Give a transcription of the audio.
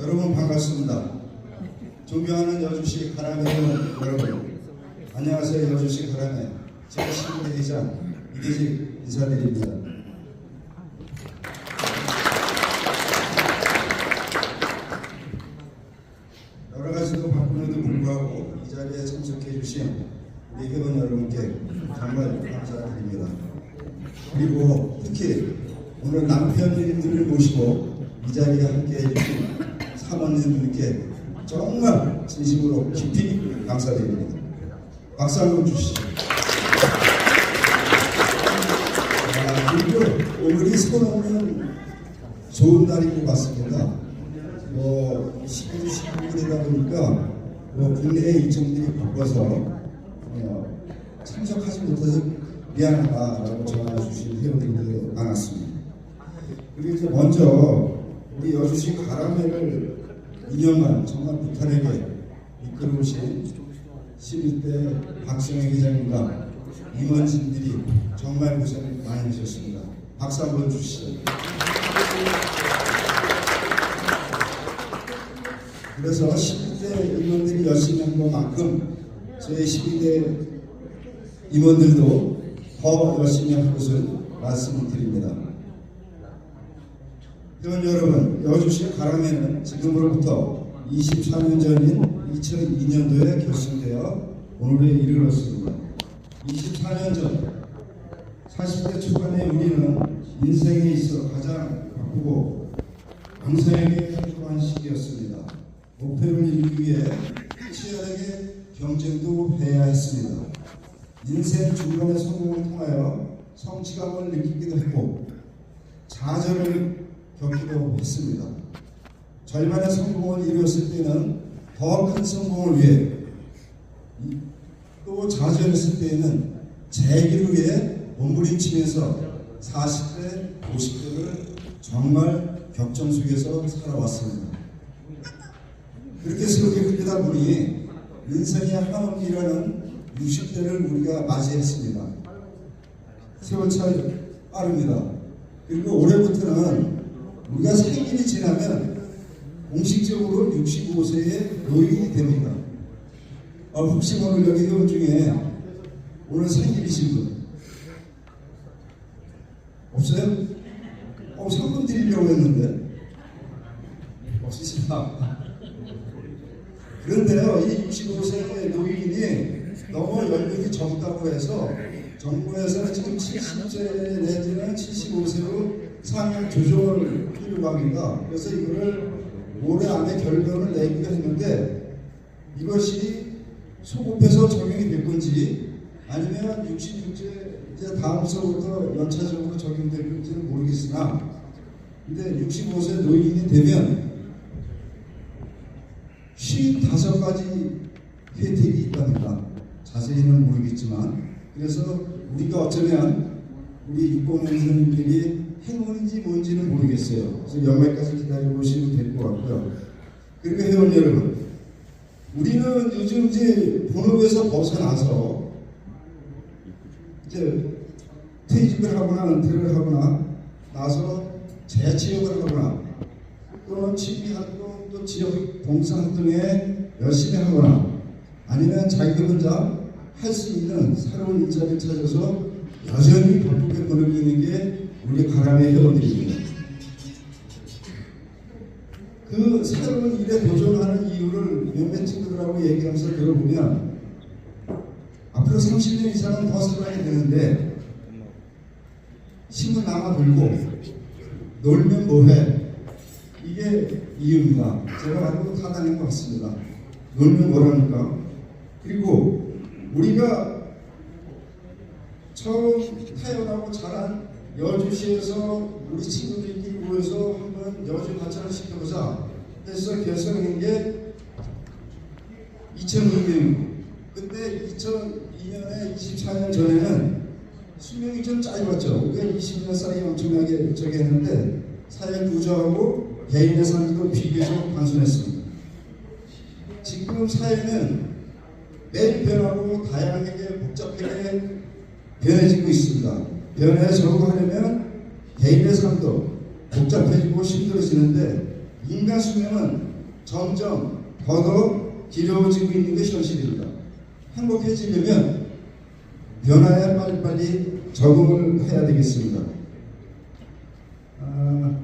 여러분 반갑습니다. 존경하는 여주시 가람회 여러분, 안녕하세요 여주시 가람회 제12대회장 이대식 인사드립니다. 여러 가지로 바쁜에도 불구하고 이 자리에 참석해 주신 우리 회원 여러분께 정말 감사드립니다. 그리고 특히 오늘 남편님들을 모시고 이 자리에 함께 해주신 사모님들께 정말 진심으로 깊이 감사드립니다. 박수 한번 주시죠. 아, 그리고 오늘이 손 없는 좋은 날인 것 같습니다. 뭐 19주 19일이다 보니까 뭐 국내의 일정들이 바빠서 어, 참석하지 못해서 미안하다라고 전화 주신 회원들이 많았습니다. 그리고 이제 먼저 우리 여주시 가람회를 2년간 정말 무탈하게 이끌어오신 11대 박성혜 회장님과 임원진들이 정말 고생 많이 하셨습니다. 박수 한번 주시죠. 그래서 12대 임원들이 열심히 한 것만큼 저희 12대 임원들도 더 열심히 할 것을 말씀을 드립니다. 회원 여러분, 여주시 가람회는 지금으로부터 24년 전인 2002년도에 결성되어 오늘에 이르렀습니다. 24년 전 40대 초반의 우리는 인생에 있어 가장 바쁘고 왕성하게 활동한 시기였습니다. 목표를 이루기 위해 치열하게 경쟁도 해야 했습니다. 인생 중간의 성공을 통하여 성취감을 느끼기도 했고 좌절을 겪기도 했습니다. 절반의 성공을 이루었을 때는 더 큰 성공을 위해 이- 또 좌절했을 때에는 재기를 위해 몸부림치면서 40대, 50대를 정말 격정 속에서 살아왔습니다. 그렇게 세월이 흘리다 보니 인생의 한없이라는 60대를 우리가 맞이했습니다. 세월 차이 빠릅니다. 그리고 올해부터는 우리가 생일이 지나면 공식적으로 65세의 노인이 됩니다. 어, 혹시 오늘 여기 회원 중에 오늘 생일이신 분 없어요? 어, 상금 드리려고 했는데 없으시다. 그런데요, 이 65세의 노인이 너무 연령이 적다고 해서 정부에서는 지금 70세 내지는 75세로 상향 조정을 필요로 합니다. 그래서 이거를 올해 안에 결론을 내기로 했는데 이것이 소급해서 적용이 될 건지 아니면 66세 이제 다음 서부터 연차적으로 적용될 건지는 모르겠으나 근데 65세 노인이 되면 55가지 혜택이 있답니다. 자세히는 모르겠지만 그래서 우리가 어쩌면 우리 60년생들이 행운인지 뭔지는 모르겠어요. 그래서 연말까지 기다려보시면 될 것 같고요. 그리고 회원 여러분 우리는 요즘 이제 본업에서 벗어나서 이제 퇴직을 하거나 은퇴를 하거나 나서 재취업을 하거나 또는 취미활동 또 지역 봉사활동에 열심히 하거나 아니면 자기 혼자 할 수 있는 새로운 일자리를 찾아서 여전히 바쁘게 보내고 있는 게 우리 가람의 회원들입니다. 그 새로운 일에 도전하는 이유를 몇몇 친구들하고 얘기하면서 들어보면 앞으로 30년 이상은 더 살아야 되는데 힘은 남아 돌고 놀면 뭐해 이게 이유입니다. 제가 말고 타다닌 것 같습니다. 놀면 뭐랍니까? 그리고 우리가 처음 태어나고 자란 여주시에서 우리 친구들끼리 모여서 한번 여주 관찰을 시켜보자 해서 결성한 게 2002년 그때 2002년에 24년 전에는 수명이 좀 짧았죠. 그게 20년 사이에 엄청나게 저기 했는데 사회 구조하고 개인의 삶도 비교적 단순했습니다. 지금 사회는 매일 변하고 다양하게 복잡하게 변해지고 있습니다. 변화에 적응하려면 개인의 삶도 복잡해지고 힘들어지는데 인간 수명은 점점 더더 길어지고 있는 게 현실입니다. 행복해지려면 변화에 빨리빨리 적응을 해야 되겠습니다. 아,